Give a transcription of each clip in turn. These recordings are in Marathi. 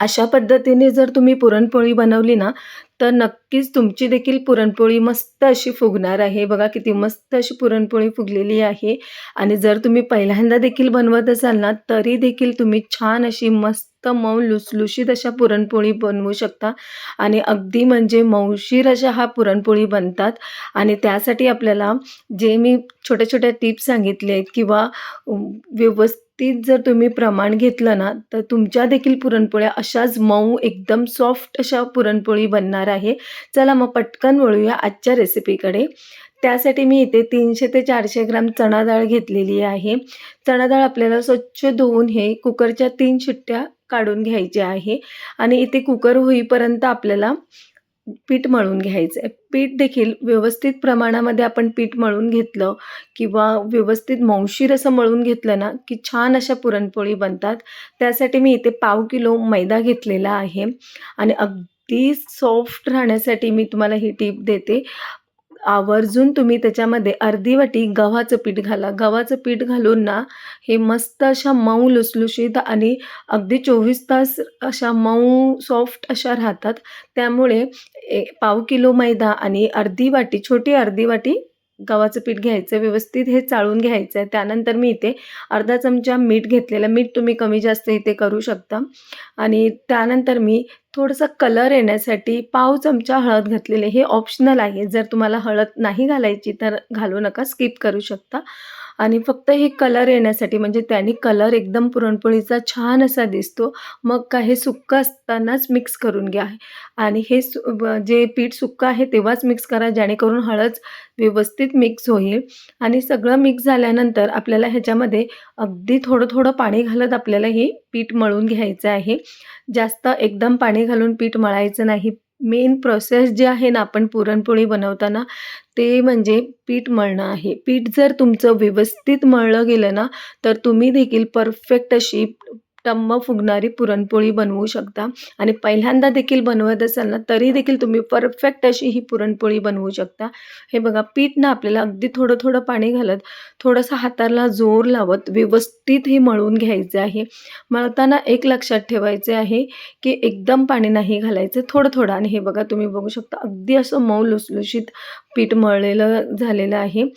अशा पद्धतीने जर तुम्ही पुरणपोळी बनवली ना, तर नक्कीच तुमची देखील पुरणपोळी मस्त अशी फुगणार आहे. बघा किती मस्त अशी पुरणपोळी फुगलेली आहे. आणि जर तुम्ही पहिल्यांदा देखील बनवत असाल ना, तरी देखील तुम्ही छान अशी मस्त मऊ लुसलुशीत अशा पुरणपोळी बनवू शकता. आणि अगदी म्हणजे मऊशीर अशा हा पुरणपोळी बनतात. आणि त्यासाठी आपल्याला जे मी छोट्या-छोट्या टिप्स सांगितले आहेत किंवा व्यवस्थित तीच जर तुम्ही प्रमाण घेतलं ना, तर तुमच्या देखील पुरणपोळ्या अशाच मऊ एकदम सॉफ्ट अशा पुरणपोळी बनणार आहे. चला मग पटकन वळूया आजच्या रेसिपीकडे. त्यासाठी मी इथे तीनशे ते चारशे ग्राम चणा डाळ घेतलेली आहे. चणा डाळ आपल्याला स्वच्छ धुवून हे कुकरच्या तीन शिट्ट्या काढून घ्यायच्या आहे आणि इथे कुकर होईपर्यंत आपल्याला पीठ मळून घ्यायचं आहे. पीठ देखील व्यवस्थित प्रमाणामध्ये आपण पीठ मळून घेतलं किंवा व्यवस्थित मौशीर असं मळून घेतलं ना, की छान अशा पुरणपोळी बनतात. त्यासाठी मी इथे पाव किलो मैदा घेतलेला आहे आणि अगदी सॉफ्ट राहण्यासाठी मी तुम्हाला ही टीप देते. आवर्जून तुम्ही त्याच्यामध्ये अर्धी वाटी गव्हाचं पीठ घाला. गव्हाचं पीठ घालून ना, हे मस्त अशा मऊ लुसलुशीत आणि अगदी 24 तास अशा मऊ सॉफ्ट अशा राहतात. त्यामुळे पाव किलो मैदा आणि अर्धी वाटी, छोटी अर्धी वाटी गव्हाचं पीठ घ्यायचं. व्यवस्थित हे चाळून घ्यायचं आहे. त्यानंतर मी इथे अर्धा चमचा मीठ घेतलेलं. मीठ तुम्ही कमी जास्त इथे करू शकता आणि त्यानंतर मी थोडंसं कलर येण्यासाठी पाव चमचा हळद घातलेले हे ऑप्शनल आहे. जर तुम्हाला हळद नाही घालायची तर घालू नका, स्किप करू शकता आणि फक्त हे कलर येण्यासाठी म्हणजे त्याने कलर एकदम पुरणपोळीचा छान असा दिसतो. मग का हे सुक्कं असतानाच मिक्स करून घ्या आणि हे सु जे पीठ सुक्कं आहे तेव्हाच मिक्स करा जेणेकरून हळद व्यवस्थित मिक्स होईल आणि सगळं मिक्स झाल्यानंतर आपल्याला ह्याच्यामध्ये अगदी थोडं-थोडं पाणी घालत आपल्याला हे पीठ मळून घ्यायचं आहे. जास्त एकदम पाणी घालून पीठ मळायचं नाही. मेन प्रोसेस जे आहे ना, आपण पुरणपोळी बनवताना ते म्हणजे पीठ मळणं आहे. पीठ जर तुमचं व्यवस्थित मळलं गेलं ना, तर तुम्ही देखील परफेक्ट अशी टम्म फुगणारी पुरणपोळी बनवू शकता आणि पहिल्यांदा देखील बनवत असाल ना, तरी देखील तुम्ही परफेक्ट अशी ही पुरणपोळी बनवू शकता. हे बघा पीठ ना आपल्याला अगदी थोडं-थोडं पाणी घालत, थोडंसं हाताला जोर लावत व्यवस्थित हे मळून घ्यायचे आहे. मळताना एक लक्षात ठेवायचे आहे, की एकदम पाणी नाही घालायचं, थोडं-थोडं आणि हे बघा तुम्ही बघू शकता अगदी असं मऊ लुसलुशीत पीठ मळलेलं झालेलं आहे.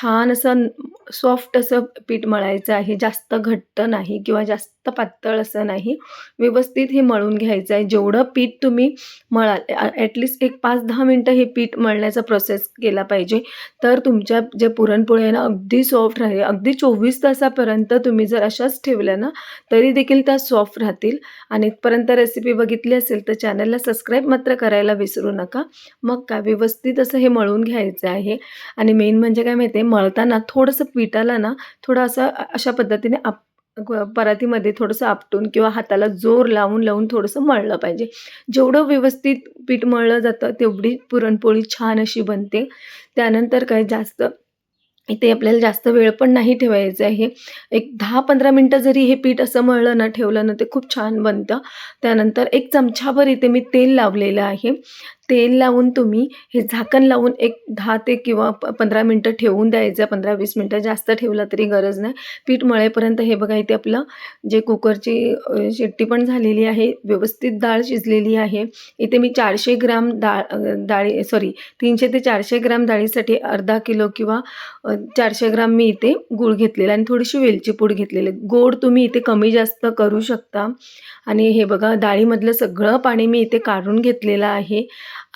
छान असं सॉफ्ट असं पीठ मळायचं आहे. जास्त घट्ट नाही किंवा जास्त पातळ असं नाही. व्यवस्थित हे मळून घ्यायचं आहे. जेवढं पीठ तुम्ही मळाल ॲटलिस्ट ॲटलीस्ट एक पाच दहा मिनटं हे पीठ मळण्याचा प्रोसेस केला पाहिजे. तर तुमच्या जे पुरणपोळी आहे ना, अगदी सॉफ्ट राहील. अगदी 24 तासापर्यंत तुम्ही जर अशाच ठेवल्या ना, तरी देखील त्या सॉफ्ट राहतील आणि इथपर्यंत रेसिपी बघितली असेल तर चॅनलला सबस्क्राईब मात्र करायला विसरू नका. मग काय व्यवस्थित असं हे मळून घ्यायचं आहे आणि मेन म्हणजे काय माहिती आहे, मळताना थोडंसं पिठाला ना, थोडं असं अशा पद्धतीने आप परातीमध्ये थोडंसं आपटून किंवा हाताला जोर लावून-लावून थोडंसं मळलं पाहिजे. जेवढं व्यवस्थित पीठ मळलं जातं, तेवढी पुरणपोळी छान अशी बनते. त्यानंतर काय जास्त इथे आपल्याला जास्त वेळ पण नाही ठेवायचं आहे. एक दहा पंधरा मिनटं जरी हे पीठ असं मळलं ना, ठेवलं ना, ते खूप छान बनतं. त्यानंतर एक चमचाभर इथे मी तेल लावलेलं आहे. तेल लावून तुम्ही हे झाकण लावून एक दहा ते किंवा प पंधरा मिनटं ठेवून द्यायचं. पंधरा वीस मिनटं जास्त ठेवलं तरी गरज नाही. पीठ मळेपर्यंत हे बघा इथे आपलं जे कुकरची शेट्टी पण झालेली आहे. व्यवस्थित डाळ शिजलेली आहे. इथे मी चारशे ग्राम डाळ डाळी सॉरी तीनशे ते चारशे ग्राम डाळीसाठी अर्धा किलो किंवा चारशे ग्राम मी इथे गूळ घेतलेला आणि थोडीशी वेलची पूड घेतलेली. गोड तुम्ही इथे कमी जास्त करू शकता आणि हे बघा डाळीमधलं सगळं पाणी मी इथे काढून घेतलेलं आहे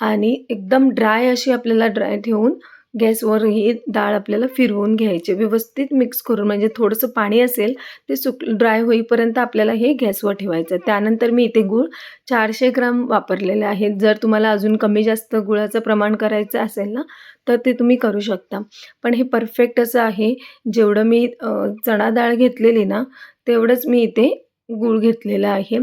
आणि एकदम ड्राय अशी आपल्याला ड्राय ठेवून गॅसवर ही डाळ आपल्याला फिरवून घ्यायची. व्यवस्थित मिक्स करून म्हणजे थोडंसं पाणी असेल ते सुक ड्राय होईपर्यंत आपल्याला हे गॅसवर ठेवायचं. त्यानंतर मी इथे गूळ चारशे ग्राम वापरलेले आहेत. जर तुम्हाला अजून कमी जास्त गुळाचं प्रमाण करायचं असेल ना, तर ते तुम्ही करू शकता. पण हे परफेक्ट असं आहे. जेवढं मी चणा डाळ घेतलेली ना, तेवढंच मी इथे गूळ घेतलेलं आहे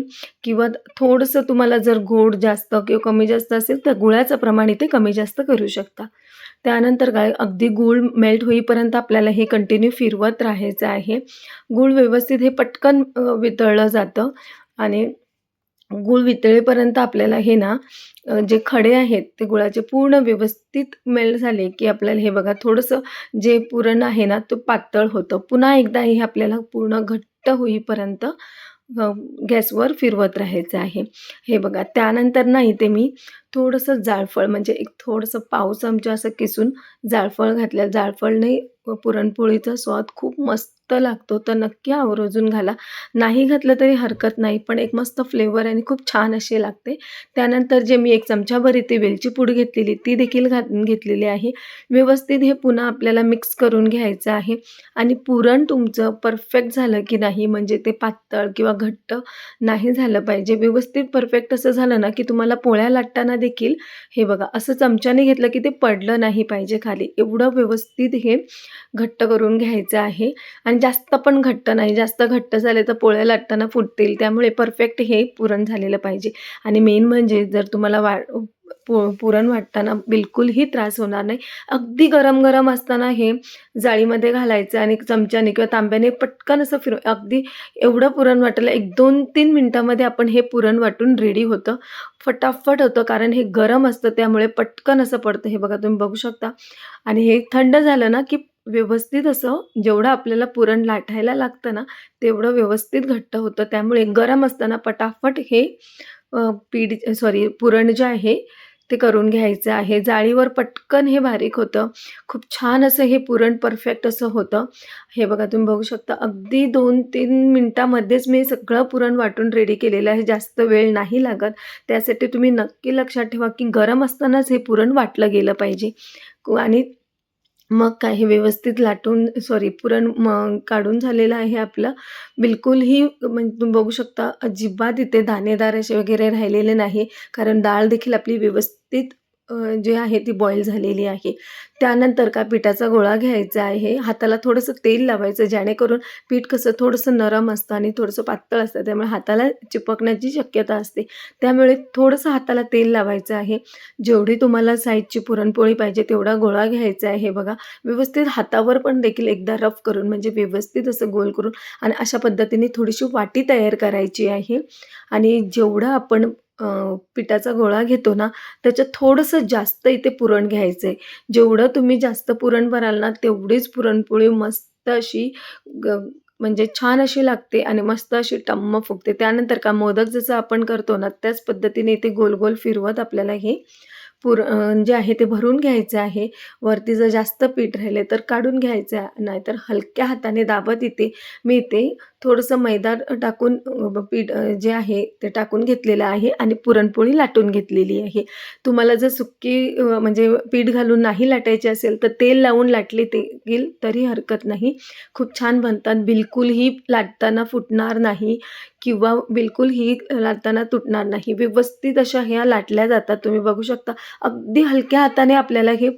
किंवा थोडंसं तुम्हाला जर गोड जास्त किंवा कमी जास्त असेल, तर गुळाचं प्रमाण इथे कमी जास्त करू शकता. त्यानंतर काय अगदी गूळ मेल्ट होईपर्यंत आपल्याला हे कंटिन्यू फिरवत राहायचं आहे. गूळ व्यवस्थित हे पटकन वितळलं जातं आणि गूळ वितळेपर्यंत आपल्याला हे ना जे खडे आहेत ते गुळाचे पूर्ण व्यवस्थित मेल्ट झाले, की आपल्याला हे बघा थोडंसं जे पुरण आहे ना, तो पातळ होतं. पुन्हा एकदा हे आपल्याला पूर्ण घट्ट होईपर्यंत गॅसवर फिरवत राहायचं आहे. हे बघा त्यानंतर ना इथे मी थोडंसं जायफळ म्हणजे एक थोडंसं पाव चमचा असं किसून जायफळ घातलं जायफळने पुरणपोळीचा स्वाद खूप मस्त लागतो. तर नक्की आवर्जून घाला. नाही घातलं तरी हरकत नाही पण एक मस्त फ्लेवर आणि खूप छान असे लागते. त्यानंतर जे मी एक चमचाभर इथे वेलची पूड घेतलेली ती देखील घात घेतलेली आहे. व्यवस्थित हे पुन्हा आपल्याला मिक्स करून घ्यायचं आहे. आणि पुरण तुमचं परफेक्ट झालं की नाही म्हणजे ते पातळ किंवा घट्ट नाही झालं पाहिजे. व्यवस्थित परफेक्ट असं झालं ना की तुम्हाला पोळ्या लाटताना देखील हे बघा असं चमच्याने घेतलं की ते पडलं नाही पाहिजे खाली. एवढं व्यवस्थित हे घट्ट करून घ्यायचं आहे. आणि जास्त पण घट्ट नाही. जास्त घट्ट झाले तर पोळ्या लाटताना फुटतील. त्यामुळे परफेक्ट हे पुरण झालेलं पाहिजे. आणि मेन म्हणजे जर तुम्हाला वा पु पुरण वाटताना बिलकुलही त्रास होणार नाही. अगदी गरम गरम असताना हे जाळीमध्ये घालायचं आणि चमच्याने किंवा तांब्याने पटकन असं फिरव अगदी एवढं पुरण वाटायला एक दोन तीन मिनटामध्ये आपण हे पुरण वाटून रेडी होतं. फटाफट होतं कारण हे गरम असतं त्यामुळे पटकन असं पडतं. हे बघा तुम्ही बघू शकता. आणि हे थंड झालं ना की व्यवस्थित असं जेवढं आपल्याला पुरण लाटायला लागतं ना तेवढं व्यवस्थित घट्ट होतं. त्यामुळे गरम असताना पटाफट हे अ, पीठ सॉरी पुरण जे आहे ते करून घ्यायचं आहे. जाळीवर पटकन हे बारीक होतं. खूप छान असं हे पुरण परफेक्ट असं होतं. हे बघा तुम्ही बघू शकता. अगदी दोन तीन मिनटामध्येच मी सगळं पुरण वाटून रेडी केलेलं आहे. जास्त वेळ नाही लागत. त्यासाठी तुम्ही नक्की लक्षात ठेवा की गरम असतानाच हे पुरण वाटलं गेलं पाहिजे. आणि मग काही व्यवस्थित लाटून सॉरी पुरण मग काढून झालेलं आहे आपलं. बिलकुलही म्हणजे तुम्ही बघू शकता अजिबात इथे दाणेदार असे वगैरे राहिलेले नाही. कारण डाळ देखील आपली व्यवस्थित जे आहे ती बॉईल झालेली आहे. त्यानंतर का पिठाचा गोळा घ्यायचा आहे. हाताला थोडंसं तेल लावायचं जेणेकरून पीठ कसं थोडंसं नरम असतं आणि थोडंसं पातळ असतं. त्यामुळे हाताला चिपकण्याची शक्यता असते. त्यामुळे थोडंसं हाताला तेल लावायचं आहे. जेवढी तुम्हाला साईजची पुरणपोळी पाहिजे तेवढा गोळा घ्यायचा आहे. बघा व्यवस्थित हातावर पण देखील एकदा रफ करून म्हणजे व्यवस्थित असं गोल करून आणि अशा पद्धतीने थोडीशी वाटी तयार करायची आहे. आणि जेवढं आपण पिठाचा गोळा घेतो ना त्याच्यात थोडंसं जास्त इथे पुरण घ्यायचं आहे जेवढं तुम्ही जास्त पुरण भराल ना तेवढीच पुरणपोळी मस्त अशी ग म्हणजे छान अशी लागते आणि मस्त अशी टम्म फुगते. त्यानंतर का मोदक जसं आपण करतो ना त्याच पद्धतीने इथे गोल गोल फिरवत आपल्याला हे पुर जे आहे ते भरून घ्यायचं आहे. वरती जर जास्त पीठ राहिले तर काढून घ्यायचं आहे नाहीतर हलक्या हाताने दाबत इथे मी इथे थोडंसं मैदा टाकून पीठ जे आहे ते टाकून घेतलेलं आहे आणि पुरणपोळी लाटून घेतलेली आहे. तुम्हाला जर सुकी म्हणजे पीठ घालून नाही लाटायची असेल तर तेल लावून लाटली देखील तरी हरकत नाही. खूप छान बनतात. बिलकुलही लाटताना फुटणार नाही किंवा बिलकुलही लाटताना तुटणार नाही. व्यवस्थित अशा ह्या लाटल्या जातात. तुम्ही बघू शकता अगदी हलक्या हाताने आपल्याला हे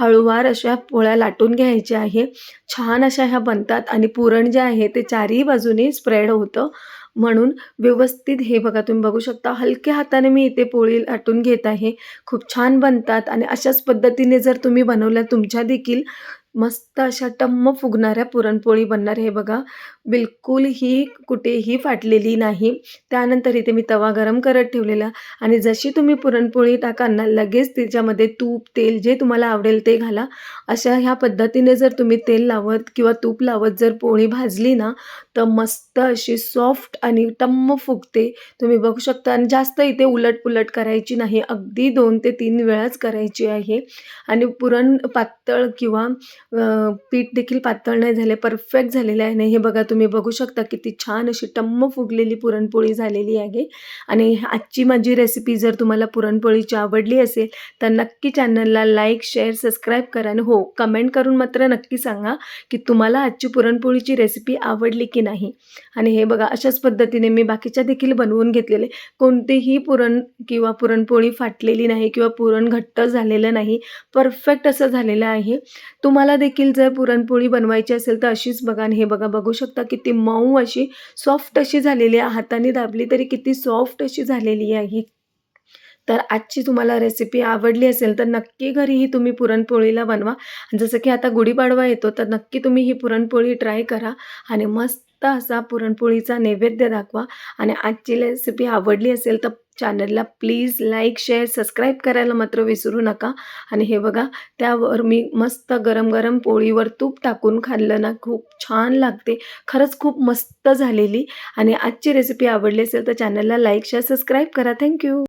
हळूवार अशा पोळ्या लाटून घ्यायच्या आहे. छान अशा ह्या बनतात आणि पुरण जे आहे ते चारही बाजूने स्प्रेड होतं. म्हणून व्यवस्थित हे बघा तुम्ही बघू शकता हलक्या हाताने मी इथे पोळी लाटून घेत आहे. खूप छान बनतात आणि अशाच पद्धतीने जर तुम्ही बनवल्या तुमच्या देखील मस्त अशा टम्म फुगणाऱ्या पुरणपोळी बनणार हे बघा. बिलकुलही कुठेही फाटलेली नाही. त्यानंतर इथे मी तवा गरम करत ठेवलेला आणि जशी तुम्ही पुरणपोळी टाकाल ना लगेच त्याच्यामध्ये तूप तेल जे तुम्हाला आवडेल ते घाला. अशा ह्या पद्धतीने जर तुम्ही तेल लावत किंवा तूप लावत जर पोळी भाजली ना तर मस्त अशी सॉफ्ट आणि टम्म फुगते. तुम्ही बघू शकता आणि जास्त इथे उलट पुलट करायची नाही. अगदी दोन ते तीन वेळाच करायची आहे. आणि पुरण पातळ किंवा पीठ देखील पातळ नाही झाले परफेक्ट झालेले आहे. नाही हे बघा तुम्ही बघू शकता किती छान अशी टम्म फुगलेली पुरणपोळी झालेली आहे. आणि आजची माझी रेसिपी जर तुम्हाला पुरणपोळीची आवडली असेल तर नक्की चॅनलला लाईक शेअर सबस्क्राईब करा. आणि हो कमेंट करून मात्र नक्की सांगा की तुम्हाला आजची पुरणपोळीची रेसिपी आवडली की नाही. आणि हे बघा अशाच पद्धतीने मी बाकीच्या देखील बनवून घेतलेले. कोणतेही पुरण किंवा पुरणपोळी फाटलेली नाही किंवा पुरण घट्ट झालेलं नाही. परफेक्ट असं झालेलं आहे. तुम्हाला देखील जर पुरणपोळी बनवायची असेल तर अशीच बघा आणि हे बघा बघू शकता किती मऊ अशी सॉफ्ट अशी झालेली आहे. हाताने दाबली तरी किती सॉफ्ट अशी झालेली आहे. तर आजची तुम्हाला रेसिपी आवडली असेल तर नक्की घरीही तुम्ही पुरणपोळीला बनवा. जसं की आता गुढीपाडवा येतो तर नक्की तुम्ही ही पुरणपोळी ट्राय करा आणि मस्त मस्त असा पुरणपोळीचा नैवेद्य दाखवा आणि आजची रेसिपी आवडली असेल तर चॅनलला प्लीज लाईक शेअर सबस्क्राईब करायला मात्र विसरू नका. आणि हे बघा त्यावर मी मस्त गरम गरम पोळीवर तूप टाकून खाल्लं ना खूप छान लागते. खरंच खूप मस्त झालेली. आणि आजची रेसिपी आवडली असेल तर चॅनलला लाईक शेअर सबस्क्राईब करा. Thank you